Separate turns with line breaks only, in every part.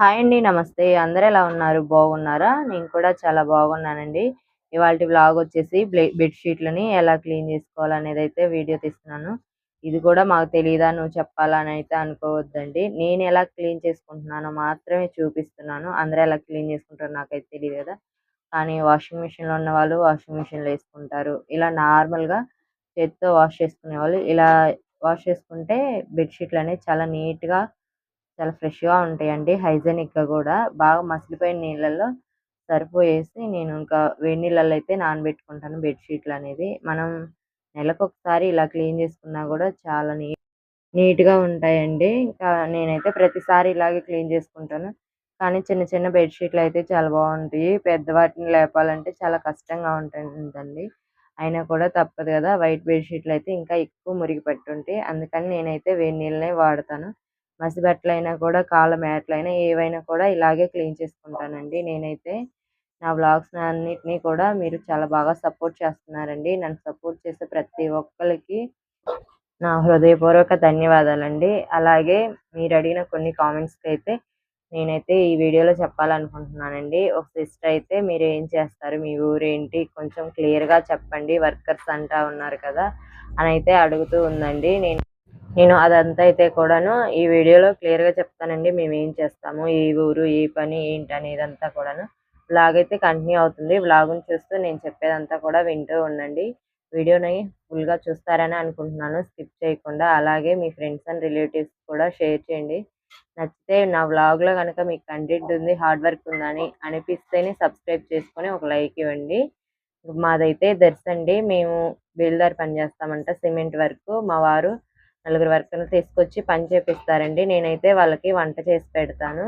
Hi అండి నమస్తే. అందరూ ఎలా ఉన్నారు? బాగున్నారా? నేను కూడా చాలా బాగున్నానండి. ఇవాళ వ్లాగ్ వచ్చేసి బెడ్షీట్లని ఎలా క్లీన్ చేసుకోవాలనేది అయితే వీడియో తీస్తున్నాను. ఇది కూడా మాకు తెలియదా నువ్వు చెప్పాలని అయితే అనుకోవద్దండి. నేను ఎలా క్లీన్ చేసుకుంటున్నానో మాత్రమే చూపిస్తున్నాను. అందరూ ఎలా క్లీన్ చేసుకుంటారో నాకైతే తెలియదు కదా. కానీ వాషింగ్ మిషన్లో ఉన్న వాళ్ళు వాషింగ్ మిషన్లో వేసుకుంటారు. ఇలా నార్మల్గా చేతితో వాష్ చేసుకునే వాళ్ళు. ఇలా వాష్ చేసుకుంటే బెడ్షీట్లు అనేవి చాలా నీట్గా చాలా ఫ్రెష్గా ఉంటాయండి. హైజెనిక్గా కూడా. బాగా మసిలిపోయిన నీళ్ళల్లో సరిపోయేసి నేను ఇంకా వేడి నీళ్ళల్లో అయితే నానబెట్టుకుంటాను బెడ్షీట్లు అనేది మనం నెలకు ఒకసారి ఇలా క్లీన్ చేసుకున్నా కూడా చాలా నీ నీట్గా ఉంటాయండి. ఇంకా నేనైతే ప్రతిసారి ఇలాగే క్లీన్ చేసుకుంటాను. కానీ చిన్న చిన్న బెడ్షీట్లు అయితే చాలా బాగుంటాయి. పెద్ద వాటిని లేపాలంటే చాలా కష్టంగా ఉంటుందండి. అయినా కూడా తప్పదు కదా! వైట్ బెడ్షీట్లు అయితే ఇంకా ఎక్కువ మురిగి పట్టుంటాయి అందుకని నేనైతే వేడి నీళ్ళనే వాడతాను. మసి బట్టలైనా కూడా కాళ్ళ మ్యాట్లైనా ఏవైనా కూడా ఇలాగే క్లీన్ చేసుకుంటానండి. నేనైతే నా వ్లాగ్స్ అన్నిటినీ కూడా మీరు చాలా బాగా సపోర్ట్ చేస్తున్నారండి. నన్ను సపోర్ట్ చేసే ప్రతి ఒక్కరికి నా హృదయపూర్వక ధన్యవాదాలండి. అలాగే మీరు అడిగిన కొన్ని కామెంట్స్కి అయితే నేనైతే ఈ వీడియోలో చెప్పాలనుకుంటున్నానండి. ఒక సిస్టర్ అయితే మీరు ఏం చేస్తారు? మీ ఊరేంటి? కొంచెం క్లియర్గా చెప్పండి. వర్కర్స్ అంటా ఉన్నారు కదా అని అయితే అడుగుతూ ఉందండి. నేను నేను అదంతా అయితే కూడాను ఈ వీడియోలో క్లియర్గా చెప్తానండి. మేము ఏం చేస్తాము? ఏ ఊరు ఏ పని ఏంటి అనేది కూడాను. బ్లాగ్ అయితే కంటిన్యూ అవుతుంది. బ్లాగ్ని చూస్తూ నేను చెప్పేదంతా కూడా వింటూ ఉండండి. వీడియోని ఫుల్గా చూస్తారని అనుకుంటున్నాను. స్కిప్ చేయకుండా అలాగే మీ ఫ్రెండ్స్ అండ్ రిలేటివ్స్ కూడా షేర్ చేయండి. నచ్చితే నా వ్లాగ్లో కనుక మీకు కంటెంట్ ఉంది హార్డ్ వర్క్ ఉందని అనిపిస్తేనే సబ్స్క్రైబ్ చేసుకొని ఒక లైక్ ఇవ్వండి. మాదైతే దర్శండి మేము బిల్డర్ పనిచేస్తామంట సిమెంట్ వర్క్. మా వారు నలుగురు వర్కర్లు తీసుకొచ్చి పని చేపిస్తారండి. నేనైతే వాళ్ళకి వంట చేసి పెడతాను.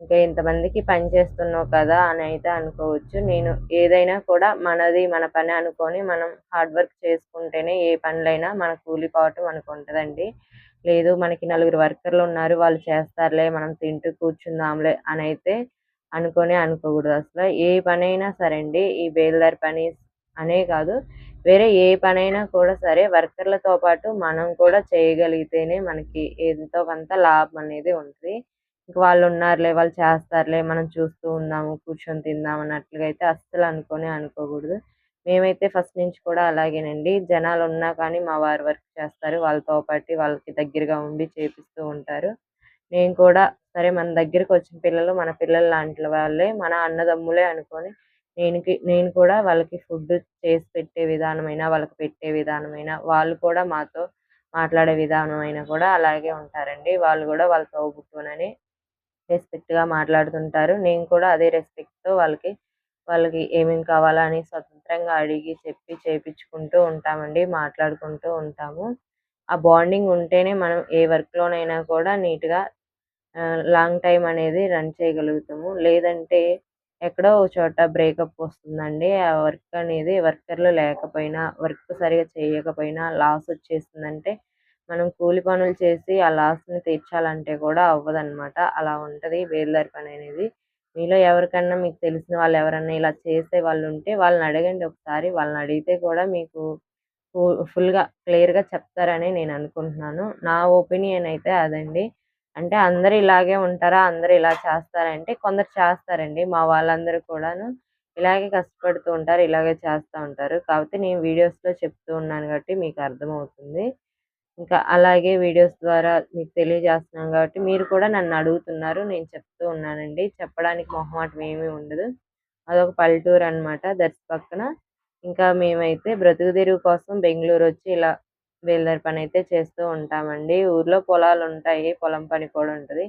ఇంకా ఇంతమందికి పని చేస్తున్నావు కదా అని అయితే అనుకోవచ్చు. నేను ఏదైనా కూడా మనది మన పని అనుకొని మనం హార్డ్ వర్క్ చేసుకుంటేనే ఏ పనులైనా మన కూలిపోవటం మనకు లేదు మనకి నలుగురు వర్కర్లు ఉన్నారు వాళ్ళు చేస్తారులే మనం తింటూ కూర్చుందాంలే అని అయితే అనుకొని అనుకోకూడదు అసలు. ఏ పనైనా సరే అండి ఈ బేల్దారి పని అనే కాదు. వేరే ఏ పనైనా కూడా సరే వర్కర్లతో పాటు మనం కూడా చేయగలిగితేనే మనకి ఎంతో కొంత లాభం అనేది ఉంటుంది. ఇంక వాళ్ళు ఉన్నారులే వాళ్ళు చేస్తారులే మనం చూస్తూ ఉందాము కూర్చొని తిందాం అన్నట్లుగా అయితే అస్సలు అనుకొని అనుకోకూడదు. మేమైతే ఫస్ట్ నుంచి కూడా అలాగేనండి. జనాలు ఉన్నా కానీ మా వారు వర్క్ చేస్తారు వాళ్ళతో పాటు వాళ్ళకి దగ్గరగా ఉండి చేపిస్తూ ఉంటారు. నేను కూడా సరే మన దగ్గరికి వచ్చిన పిల్లలు మన పిల్లలు లాంటి వాళ్ళే మన అన్నదమ్ములే అనుకొని నేను నేను కూడా వాళ్ళకి ఫుడ్ చేసి పెట్టే విధానమైన వాళ్ళకి పెట్టే విధానమైన వాళ్ళు కూడా మాతో మాట్లాడే విధానమైన కూడా అలాగే ఉంటారండి. వాళ్ళు కూడా వాళ్ళ తోబుట్టువునని రెస్పెక్ట్గా మాట్లాడుతుంటారు. నేను కూడా అదే రెస్పెక్ట్తో వాళ్ళకి వాళ్ళకి ఏమేమి కావాలని స్వతంత్రంగా అడిగి చెప్పి చేపించుకుంటూ ఉంటామండి మాట్లాడుకుంటూ ఉంటాము. ఆ బాండింగ్ ఉంటేనే మనం ఏ వర్క్లోనైనా కూడా నీట్గా లాంగ్ టైం అనేది రన్ చేయగలుగుతాము. లేదంటే ఎక్కడో ఒక చోట బ్రేకప్ వస్తుందండి. ఆ వర్క్ అనేది వర్కర్లు లేకపోయినా వర్క్ సరిగా చేయకపోయినా లాస్ వచ్చేసిందంటే మనం కూలి పనులు చేసి ఆ లాస్ని తీర్చాలంటే కూడా అవ్వదన్నమాట. అలా ఉంటుంది బేల్దారి పని అనేది. మీలో ఎవరికన్నా మీకు తెలిసిన వాళ్ళు ఎవరన్నా ఇలా చేసే వాళ్ళు ఉంటే వాళ్ళని అడగండి ఒకసారి. వాళ్ళని అడిగితే కూడా మీకు ఫుల్గా క్లియర్గా చెప్తారని నేను అనుకుంటున్నాను. నా ఒపీనియన్ అయితే అదండి. అంటే అందరు ఇలాగే ఉంటారా? అందరూ ఇలా చేస్తారంటే కొందరు చేస్తారండి. మా వాళ్ళందరూ కూడాను ఇలాగే కష్టపడుతూ ఉంటారు. ఇలాగే చేస్తూ ఉంటారు. కాకపోతే నేను వీడియోస్లో చెప్తూ ఉన్నాను కాబట్టి మీకు అర్థమవుతుంది. ఇంకా అలాగే వీడియోస్ ద్వారా మీకు తెలియజేస్తున్నాను కాబట్టి మీరు కూడా నన్ను అడుగుతున్నారు. నేను చెప్తూ ఉన్నానండి. చెప్పడానికి మొహమాటం ఏమీ ఉండదు. అదొక పల్లెటూరు అనమాట దర్శి పక్కన. ఇంకా మేమైతే బ్రతుకు కోసం బెంగళూరు వచ్చి ఇలా బేల్దారి పని అయితే చేస్తూ ఉంటామండి. ఊర్లో పొలాలు ఉంటాయి పొలం పని కూడా ఉంటుంది.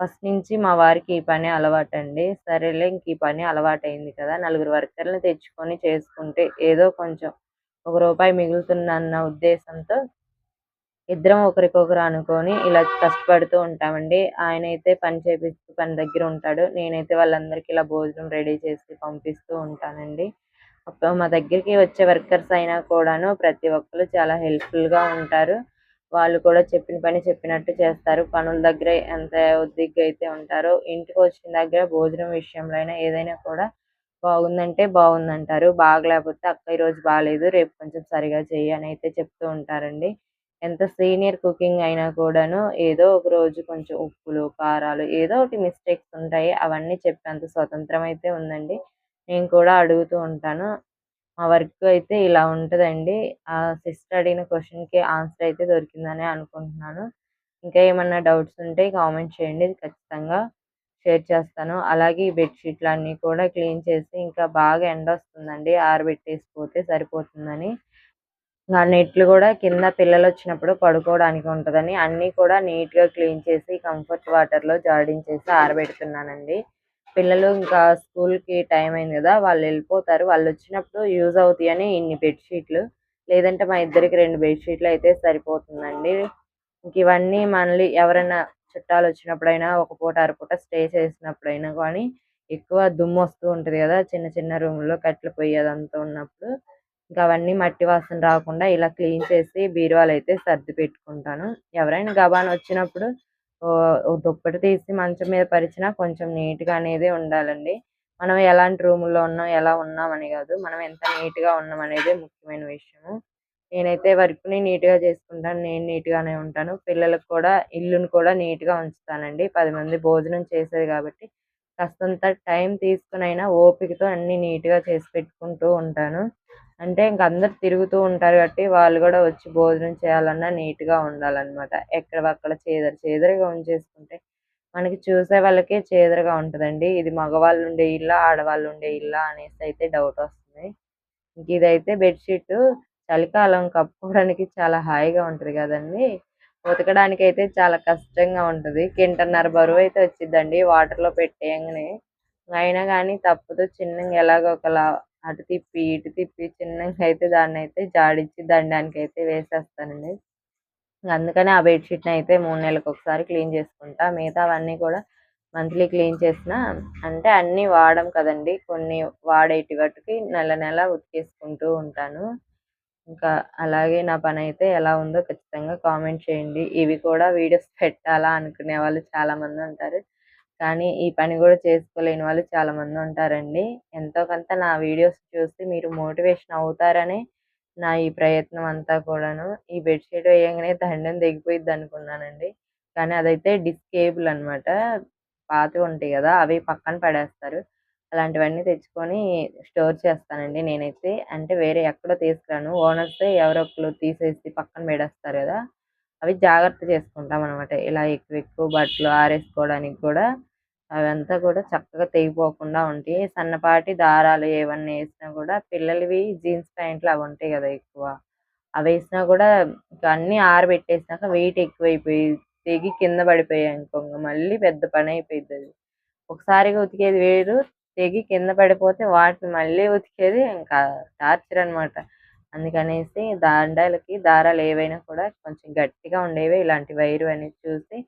ఫస్ట్ నుంచి మా వారికి ఈ పని అలవాటు అండి సరేలే ఇంక ఈ పని అలవాటైంది కదా నలుగురు వర్కర్లను తెచ్చుకొని చేసుకుంటే ఏదో కొంచెం ఒక రూపాయి మిగులుతుందన్న ఉద్దేశంతో ఇద్దరం ఒకరికొకరు అనుకొని ఇలా కష్టపడుతూ ఉంటామండి. ఆయన అయితే పని చేపిస్తూ పని దగ్గర ఉంటాడు. నేనైతే వాళ్ళందరికీ ఇలా భోజనం రెడీ చేసి పంపిస్తూ ఉంటానండి. మా దగ్గరికి వచ్చే వర్కర్స్ అయినా కూడాను ప్రతి ఒక్కరు చాలా హెల్ప్ఫుల్గా ఉంటారు వాళ్ళు కూడా చెప్పిన పని చెప్పినట్టు చేస్తారు పనుల దగ్గర ఎంత ఉద్దిగ్గా అయితే ఉంటారో ఇంటికి వచ్చిన దగ్గర భోజనం విషయంలో అయినా ఏదైనా కూడా బాగుందంటే బాగుందంటారు బాగలేకపోతే అక్క ఈరోజు బాగాలేదు రేపు కొంచెం సరిగా చెయ్యి అని అయితే చెప్తూ ఉంటారండి ఎంత సీనియర్ కుకింగ్ అయినా కూడాను ఏదో ఒక రోజు కొంచెం ఉప్పులు, కారాలు ఏదో ఒకటి మిస్టేక్స్ ఉంటాయి. అవన్నీ చెప్పేంత స్వతంత్రం అయితే ఉందండి. నేను కూడా అడుగుతూ ఉంటాను. మా వర్క్ అయితే ఇలా ఉంటదండి. ఆ సిస్టర్ అడిగిన క్వశ్చన్కి ఆన్సర్ అయితే దొరికిందనే అనుకుంటున్నాను. ఇంకా ఏమన్నా డౌట్స్ ఉంటే కామెంట్ చేయండి. ఖచ్చితంగా షేర్ చేస్తాను. అలాగే ఈ బెడ్‌షీట్‌లన్నీ కూడా క్లీన్ చేసి ఇంకా బాగా ఎండ వస్తుందండి ఆరబెట్టేసిపోతే సరిపోతుందని. ఆ నెట్లు కూడా కింద పిల్లలు వచ్చినప్పుడు పడుకోవడానికి ఉంటుందని అన్నీ కూడా నీట్‌గా క్లీన్ చేసి కంఫర్ట్ వాటర్‌లో జాడించేసి ఆరబెడుతున్నానండి. పిల్లలు ఇంకా స్కూల్‌కి టైం అయింది కదా! వాళ్ళు వెళ్ళిపోతారు. వాళ్ళు వచ్చినప్పుడు యూజ్ అవుతాయని ఇన్ని బెడ్‌షీట్‌లు. లేదంటే మా ఇద్దరికి రెండు బెడ్‌షీట్‌లు అయితే సరిపోతుందండి. ఇంక ఇవన్నీ మళ్ళీ ఎవరైనా చుట్టాలు వచ్చినప్పుడైనా ఒక పూట, అరపూట స్టే చేసినప్పుడైనా కానీ ఎక్కువ దుమ్ము వస్తూ ఉంటది కదా! చిన్న చిన్న రూమ్‌లో కట్టెల పొయ్యి అదంతా ఉన్నప్పుడు. ఇంకా అవన్నీ మట్టి వాసన రాకుండా ఇలా క్లీన్ చేసి బీరువాలు అయితే సర్ది పెట్టుకుంటాను. ఎవరైనా గబాన వచ్చినప్పుడు దుప్పటి తీసి మంచం మీద పరిచినా కొంచెం నీట్‌గా అనేది ఉండాలండి. మనం ఎలాంటి రూముల్లో ఉన్నాం, ఎలా ఉన్నాం అని కాదు. మనం ఎంత నీట్‌గా ఉన్నాం అనేది ముఖ్యమైన విషయము. నేనైతే వర్క్‌ని నీట్‌గా చేసుకుంటాను. నేను నీట్‌గానే ఉంటాను. పిల్లలకు కూడా ఇల్లును కూడా నీట్‌గా ఉంచుతానండి. పది మంది భోజనం చేసేది కాబట్టి కాస్తంత టైం తీసుకునైనా ఓపికతో అన్నీ నీట్‌గా చేసి పెట్టుకుంటూ ఉంటాను. అంటే ఇంక అందరు తిరుగుతూ ఉంటారు కాబట్టి వాళ్ళు కూడా వచ్చి భోజనం చేయాలన్నా నీట్‌గా ఉండాలన్నమాట. ఎక్కడివక్కడ చేదరి చీదరగా ఉంచేసుకుంటే మనకి చూసే వాళ్ళకే చీదరగా ఉంటదండి. ఇది మగవాళ్ళు ఉండే ఇల్లా? ఆడవాళ్ళు ఉండే ఇల్లా? అనేసి అయితే డౌట్ వస్తుంది. ఇంక ఇదైతే బెడ్షీట్ చలికాలం కప్పుకోవడానికి చాలా హాయిగా ఉంటది ఉతకడానికి అయితే చాలా కష్టంగా ఉంటది. కింటన్నర బరువు అయితే వచ్చిందండి వాటర్‌లో పెట్టేయంగానే. అయినా కానీ తప్పదు చిన్నగా ఎలాగో ఒకలా అటు తిప్పి, ఇటు తిప్పి చిన్నగా అయితే దాన్ని అయితే జాడించి దండానికైతే వేసేస్తానండి. అందుకని ఆ బెడ్‌షీట్‌ని అయితే మూడు నెలలకు ఒకసారి క్లీన్ చేసుకుంటా. మిగతావన్నీ కూడా మంత్లీ క్లీన్ చేసిన అంటే అన్నీ వాడం కదండీ! కొన్ని వాడేటి వాటికి నెల నెల ఉతికేసుకుంటూ ఉంటాను. ఇంకా అలాగే నా పని అయితే ఎలా ఉందో ఖచ్చితంగా కామెంట్ చేయండి. ఇవి కూడా వీడియోస్ పెట్టాలా అనుకునే వాళ్ళు చాలామంది ఉంటారు. కానీ ఈ పని కూడా చేసుకోలేని వాళ్ళు చాలామంది ఉంటారండి. ఎంతో కొంత నా వీడియోస్ చూసి మీరు మోటివేషన్ అవుతారని నా ఈ ప్రయత్నం అంతా కూడాను. ఈ బెడ్‌షీట్ వేయంగానే దండం తెగిపోయిద్దనుకున్నానండి. కానీ అదైతే డిస్కేబుల్ అనమాట. పాత ఉంటాయి కదా! అవి పక్కన పడేస్తారు. అలాంటివన్నీ తెచ్చుకొని స్టోర్ చేస్తానండి నేనైతే. అంటే వేరే ఎక్కడో తీసుకురాను. ఓనర్స్ ఎవరో ఒకరు తీసేసి పక్కన పెడేస్తారు కదా! అవి జాగ్రత్త చేసుకుంటాం అనమాట ఇలా ఎక్కువ ఎక్కువ బట్టలు ఆరేసుకోవడానికి కూడా అవంతా కూడా చక్కగా తెగిపోకుండా ఉంటాయి. సన్నపాటి దారాలు ఏవన్నీ వేసినా కూడా పిల్లలవి జీన్స్ ప్యాంట్లు అవి ఉంటాయి కదా ఎక్కువ. అవి వేసినా కూడా అన్ని అన్నీ ఆరబెట్టేసినాక వెయిట్ ఎక్కువైపోయి తెగి కింద పడిపోయాయి ఇంగ మళ్ళీ పెద్ద పని అయిపోయేది ఒకసారిగా ఉతికేది వేరు. తెగి కింద పడిపోతే వాటిని మళ్ళీ ఉతికేది ఇంకా టార్చర్ అనమాట. అందుకనేసి దాండాలకి దారాలు ఏవైనా కూడా కొంచెం గట్టిగా ఉండేవి ఇలాంటి వైరు అనేది చూసి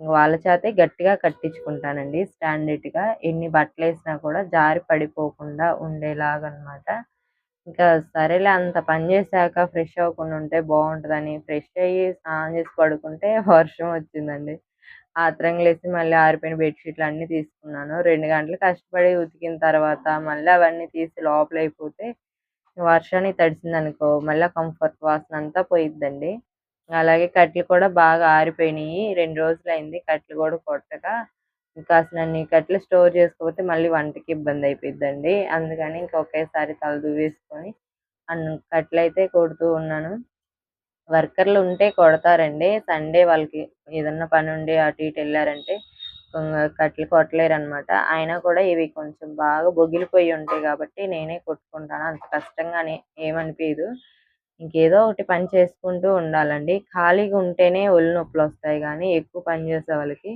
వాళ్ళ చేతే గట్టిగా కట్టించుకుంటానండి స్టాండర్డ్‌గా. ఎన్ని బట్టలేసినా కూడా జారి పడిపోకుండా ఉండేలాగనమాట. ఇంకా సరేలే అంత పని చేశాక ఫ్రెష్ అవ్వకుండా ఉంటే బాగుంటుందని ఫ్రెష్ అయ్యి స్నానం చేసి పడుకుంటే వర్షం వచ్చిందండి. ఆత్రంగా లేసి మళ్ళీ ఆరిపోయిన బెడ్‌షీట్‌లు అన్నీ తీసుకున్నాను. రెండు గంటలు కష్టపడి ఉతికిన తర్వాత మళ్ళీ అవన్నీ తీసి లోపలైపోతే వర్షానికి తడిసిందనుకో మళ్ళీ కంఫర్ట్ వాసన అంతా పోయిద్దండి. అలాగే కట్లు కూడా బాగా ఆరిపోయినాయి రెండు రోజులు అయింది కట్లు కూడా కొట్టక. ఇంకా అసలన్ని కట్టెలు స్టోర్ చేసుకోకపోతే మళ్ళీ వంటకి ఇబ్బంది అయిపోయిద్దండి. అందుకని ఇంకా ఒకేసారి తల దువ్వేసుకొని అన్ అయితే కొడుతూ ఉన్నాను. వర్కర్లు ఉంటే కొడతారండి. సండే వాళ్ళకి ఏదన్నా ఉండి అటు ఇటు వెళ్ళారంటే కట్లు కొట్టలేరు అనమాట అయినా కూడా ఇవి కొంచెం బాగా బొగిలిపోయి ఉంటాయి కాబట్టి నేనే కొట్టుకుంటాను. అంత కష్టంగానే ఏమనిపించదు ఇంకేదో ఒకటి పని చేసుకుంటూ ఉండాలండి. ఖాళీగా ఉంటేనే ఒళ్ళు నొప్పులొస్తాయి కానీ ఎక్కువ పని చేసే వాళ్ళకి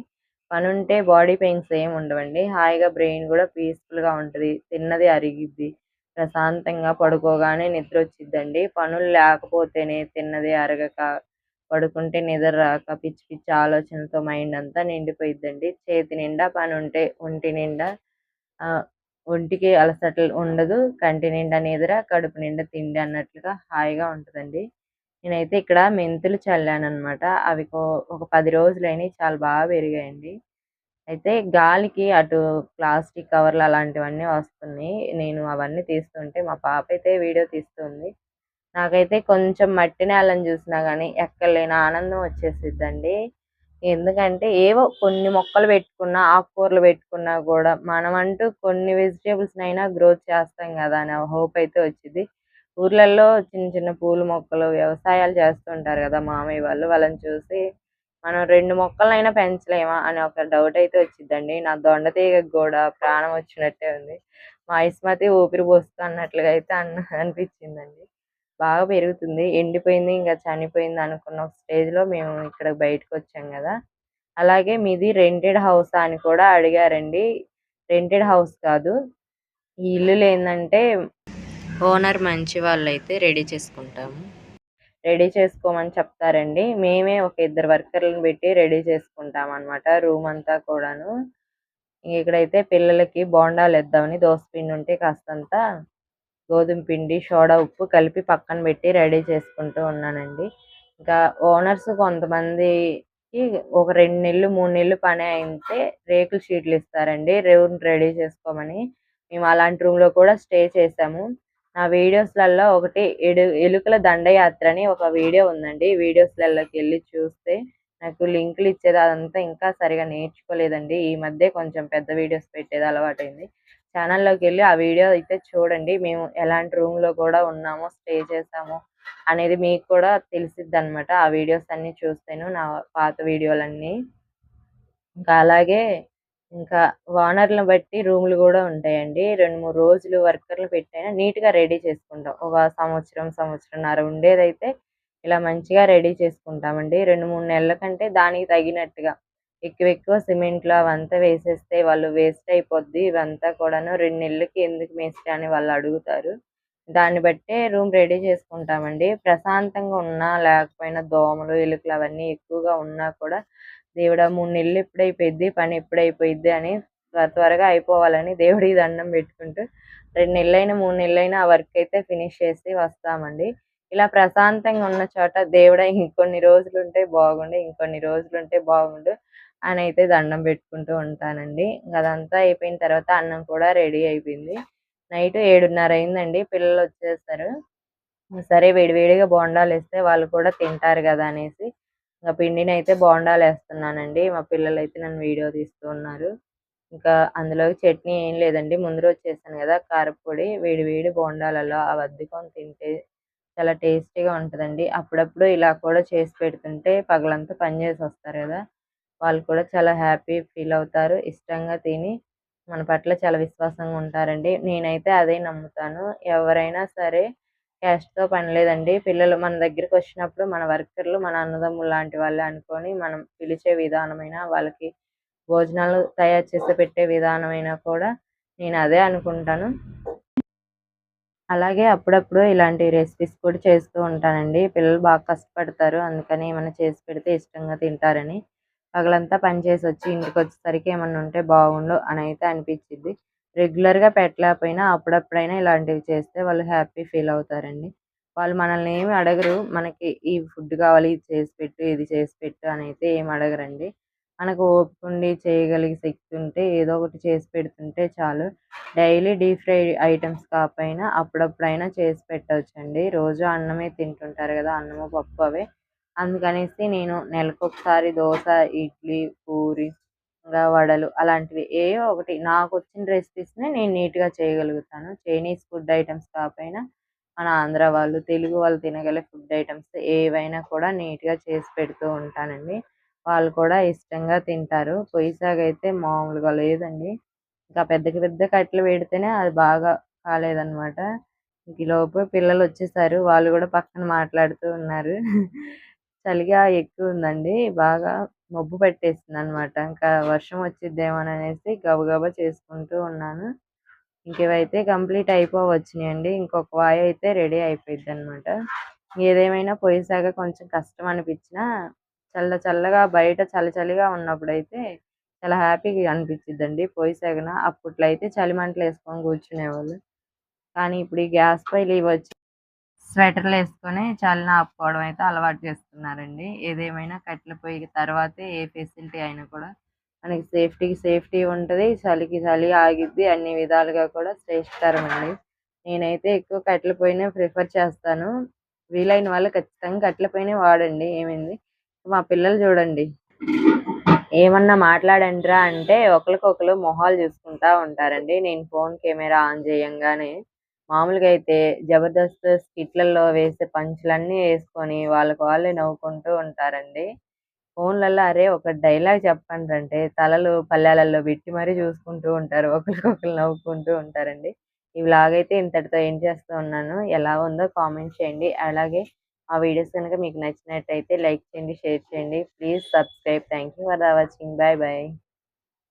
పని ఉంటే బాడీ పెయిన్స్ ఏం ఉండవండి. హాయిగా బ్రెయిన్ కూడా పీస్‌ఫుల్‌గా ఉంటది. తిన్నది అరిగిద్ది. ప్రశాంతంగా పడుకోగానే నిద్ర వచ్చిద్దండి పనులు లేకపోతేనే తిన్నది అరగక, పడుకుంటే నిద్ర రాక పిచ్చి పిచ్చి ఆలోచనలతో మైండ్ అంతా నిండిపోయిద్దండి. చేతి నిండా పని ఉంటే ఒంటి నిండా ఒంటికి అలసట ఉండదు. కంటి నిండా నిద్ర, కడుపు నిండా తిండి అన్నట్లుగా హాయిగా ఉంటదండి. నేనైతే ఇక్కడ మెంతులు చల్లాను అనమాట అవి ఒక పది రోజులైనవి చాలా బాగా పెరిగాయండి. అయితే గాలికి అటు ప్లాస్టిక్ కవర్లు అలాంటివన్నీ వస్తున్నాయి. నేను అవన్నీ తీస్తుంటే మా పాప అయితే వీడియో తీస్తుంది. నాకైతే కొంచెం మట్టి నేలని చూసినా కానీ ఎక్కడలేని ఆనందం వచ్చేసిద్దండి. ఎందుకంటే ఏవో కొన్ని మొక్కలు పెట్టుకున్నా, ఆకుకూరలు పెట్టుకున్నా కూడా మనమంటూ కొన్ని వెజిటబుల్స్‌నైనా గ్రోత్ చేస్తాం కదా అనే హోప్ అయితే వచ్చింది ఊర్లలో చిన్న చిన్న పూల మొక్కలు వ్యవసాయాలు చేస్తుంటారు కదా మామయ్య వాళ్ళు. వాళ్ళని చూసి మనం రెండు మొక్కలనైనా పెంచలేమా అని ఒక డౌట్ అయితే వచ్చిద్దండి. నా దొండ తీగకి కూడా ప్రాణం వచ్చినట్టే ఉంది. మా ఇస్మతి ఊపిరి పోస్తూ అన్నట్లుగా అయితే అన్న అనిపించిందండి. బాగా పెరుగుతుంది. ఎండిపోయింది, ఇంకా చనిపోయింది అనుకున్న ఒక స్టేజ్‌లో మేము ఇక్కడ బయటకు వచ్చాం కదా అలాగే మీది రెంటెడ్ హౌస్ అని కూడా అడిగారండి. రెంటెడ్ హౌస్ కాదు. ఈ ఇల్లులేందంటే ఓనర్ మంచి వాళ్ళు అయితే రెడీ చేసుకుంటాము. రెడీ చేసుకోమని చెప్తారండి. మేమే ఒక ఇద్దరు వర్కర్లను పెట్టి రెడీ చేసుకుంటాం అనమాట రూమ్ అంతా కూడాను. ఇక్కడైతే పిల్లలకి బోండాలు బోండాలేద్దామని దోసపిండి ఉంటే కాస్తంత గోధుమ పిండి, సోడా ఉప్పు కలిపి పక్కన పెట్టి రెడీ చేసుకుంటూ ఉన్నానండి. ఇంకా ఓనర్స్ కొంతమందికి ఒక రెండు నెలలు, మూడు నెలలు పని అయితే రేకుల షీట్లు ఇస్తారండి. రూమ్ రెడీ చేసుకోమని. మేము అలాంటి రూమ్‌లో కూడా స్టే చేశాము. నా వీడియోస్లలో ఒకటి ఎడు ఎలుకల దండయాత్ర అని ఒక వీడియో ఉందండి. వీడియోస్‌లల్లోకెళ్ళి చూస్తే నాకు లింకులు ఇచ్చేది అదంతా ఇంకా సరిగ్గా నేర్చుకోలేదండి. ఈ మధ్య కొంచెం పెద్ద వీడియోస్ పెట్టేది అలవాటైంది. ఛానల్లోకెళ్ళి ఆ వీడియో అయితే చూడండి. మేము ఎలాంటి రూమ్‌లో కూడా ఉన్నామో, స్టే చేశామో అనేది మీకు కూడా తెలిసిద్ది అనమాట ఆ వీడియోస్ అన్నీ చూస్తాను నా పాత వీడియోలన్నీ. ఇంకా అలాగే ఇంకా ఓనర్లను బట్టి రూములు కూడా ఉంటాయండి. 2, 3 రోజులు వర్కర్‌లు పెట్టైనా నీట్‌గా రెడీ చేసుకుంటాం. ఒక సంవత్సరం, సంవత్సరంన్నర ఉండేదైతే ఇలా మంచిగా రెడీ చేసుకుంటామండి. 2, 3 నెలల కంటే దానికి తగినట్టుగా ఎక్కువ ఎక్కువ సిమెంట్లో అవంతా వేసేస్తే వాళ్ళు వేస్ట్ అయిపోద్ది. ఇవంతా కూడాను రెండు నెలలకి ఎందుకు మేస్త్రి అని వాళ్ళు అడుగుతారు. దాన్ని బట్టే రూమ్ రెడీ చేసుకుంటామండి. ప్రశాంతంగా ఉన్నా లేకపోయినా దోమలు, ఎలుకలు అవన్నీ ఎక్కువగా ఉన్నా కూడా దేవుడా మూడు నెలలు ఎప్పుడైపోయిద్ది, పని ఎప్పుడైపోయిద్ది అని త్వర త్వరగా అయిపోవాలని దేవుడికి దండం పెట్టుకుంటూ రెండు నెలలైనా, మూడు నెలలైనా ఆ వర్క్ అయితే ఫినిష్ చేసి వస్తామండి. ఇలా ప్రశాంతంగా ఉన్న చోట దేవుడ ఇంకొన్ని రోజులుంటే బాగుండు, ఇంకొన్ని రోజులుంటే బాగుండు అని అయితే దండం పెట్టుకుంటూ ఉంటానండి. అదంతా అయిపోయిన తర్వాత అన్నం కూడా రెడీ అయిపోయింది. నైట్ 7:30 అయిందండి. పిల్లలు వచ్చేస్తారు సరే వేడివేడిగా బోండాలు వేస్తే వాళ్ళు కూడా తింటారు కదా అనేసి ఇంక పిండినైతే బోండాలేస్తున్నానండి. మా పిల్లలు అయితే నన్ను వీడియో తీస్తూ ఉన్నారు. ఇంకా అందులో చట్నీ ఏం లేదండి. ముందు రోజు చేశాను కదా కారప్పొడి వేడి వేడి బోండాలలో అవి అద్దుకొని తింటే చాలా టేస్టీగా ఉంటదండి. అప్పుడప్పుడు ఇలా కూడా చేసి పెడుతుంటే పగలంతా పని చేసొస్తారు కదా వాళ్ళు కూడా చాలా హ్యాపీ ఫీల్ అవుతారు. ఇష్టంగా తిని మన పట్ల చాలా విశ్వాసంగా ఉంటారండి. నేనైతే అదే నమ్ముతాను. ఎవరైనా సరే క్యాష్తో పని లేదండి. పిల్లలు మన దగ్గరకొచ్చినప్పుడు మన వర్కర్లు మన అన్నదమ్ములు లాంటి వాళ్ళే అనుకొని మనం పిలిచే విధానమైన వాళ్ళకి భోజనాలు తయారు చేసి పెట్టే విధానమైనా కూడా నేను అదే అనుకుంటాను. అలాగే అప్పుడప్పుడు ఇలాంటి రెసిపీస్ కూడా చేస్తూ ఉంటానండి. పిల్లలు బాగా కష్టపడతారు. అందుకని ఏమైనా చేసి పెడితే ఇష్టంగా తింటారని. పగలంతా పని ఇంటికి వచ్చేసరికి ఏమన్నా ఉంటే బాగుండు అనైతే అనిపించింది రెగ్యులర్‌గా పెట్టలేకపోయినా అప్పుడప్పుడైనా ఇలాంటివి చేస్తే వాళ్ళు హ్యాపీ ఫీల్ అవుతారండి. వాళ్ళు మనల్ని ఏమి అడగరు. మనకి ఈ ఫుడ్ కావాలి, ఇది చేసి పెట్టు, ఇది చేసి పెట్టు అనైతే ఏమి అడగరండి. మనకు ఓపిక ఉండి చేయగలిగే శక్తి ఉంటే ఏదో ఒకటి చేసి పెడుతుంటే చాలు. డైలీ డీప్ ఫ్రై ఐటమ్స్ కాకపోయినా అప్పుడప్పుడైనా చేసి పెట్టవచ్చండి రోజు అన్నమే తింటుంటారు కదా అన్నము, పప్పు అవే. అందుకనేసి నేను నెలకొకసారి దోశ ఇడ్లీ, పూరి, ఇంకా వడలు అలాంటివి ఏవో ఒకటి నాకు వచ్చిన రెసిపీస్‌ని నేను నీట్‌గా చేయగలుగుతాను. చైనీస్ ఫుడ్ ఐటమ్స్ కాకపోయినా మన ఆంధ్ర వాళ్ళు, తెలుగు వాళ్ళు తినగల ఫుడ్ ఐటమ్స్ ఏవైనా కూడా నీట్‌గా చేసి పెడుతూ ఉంటానండి. వాళ్ళు కూడా ఇష్టంగా తింటారు. పొయ్యి సాగైతే మామూలుగా లేదండి. ఇంకా పెద్ద పెద్ద కట్టెలు పెడితేనే అది బాగా కాలేదనమాట. పిల్లలు వచ్చేసారు వాళ్ళు కూడా పక్కన మాట్లాడుతూ ఉన్నారు. చలిగా ఎక్కువ ఉందండి బాగా మబ్బు పట్టేసిందనమాట. ఇంకా వర్షం వచ్చిద్దేమోననేసి గబగబా చేసుకుంటూ ఉన్నాను. ఇంకేవైతే కంప్లీట్ అయిపోవచ్చినాయండి ఇంకొక వాయి అయితే రెడీ అయిపోయిద్దనమాట. ఏదేమైనా పొయ్యి కొంచెం కష్టం అనిపించినా చల్ల చల్లగా బయట చలి చలిగా ఉన్నప్పుడైతే చాలా హ్యాపీగా అనిపించిద్దండి పొయ్యి అప్పట్లో అయితే చలిమంటలేసుకొని కూర్చునేవాళ్ళు. కానీ ఇప్పుడు ఈ గ్యాస్ పొయ్యిలు స్వెటర్లు వేసుకొని చలిని ఆపుకోవడం అయితే అలవాటు చేస్తున్నారండి ఏదేమైనా కట్టెల పొయ్యి తర్వాతే ఏ ఫెసిలిటీ అయినా కూడా మనకి సేఫ్టీకి సేఫ్టీ ఉంటది. చలికి చలి ఆగిద్ది. అన్ని విధాలుగా కూడా శ్రేయస్కరమండి. నేనైతే ఎక్కువ కట్టెల పొయ్యినే ప్రిఫర్ చేస్తాను. వీలైన వాళ్ళు ఖచ్చితంగా కట్టెల పొయ్యినే వాడండి ఏమైంది మా పిల్లలు చూడండి ఏమన్నా మాట్లాడండిరా అంటే ఒకరికొకరు మొహాలు చూసుకుంటా ఉంటారండి నేను ఫోన్ కెమెరా ఆన్ చేయంగానే మామూలుగా అయితే జబర్దస్త్ స్కిట్లలో వేసే పంచులన్నీ వేసుకొని వాళ్ళకి వాళ్ళే నవ్వుకుంటూ ఉంటారండి. ఫోన్లలో అరే ఒక డైలాగ్ చెప్పండి అంటే తలలు పల్లెలలో పెట్టి మరీ చూసుకుంటూ ఉంటారు. ఒకరికొకరు నవ్వుకుంటూ ఉంటారండి. ఈ వ్లాగ్ అయితే ఇంతటితో ఏం చేస్తూ ఉన్నాను. ఎలా ఉందో కామెంట్ చేయండి. అలాగే ఆ వీడియోస్ కనుక మీకు నచ్చినట్టయితే లైక్ చేయండి షేర్ చేయండి. Please subscribe thank you for watching bye bye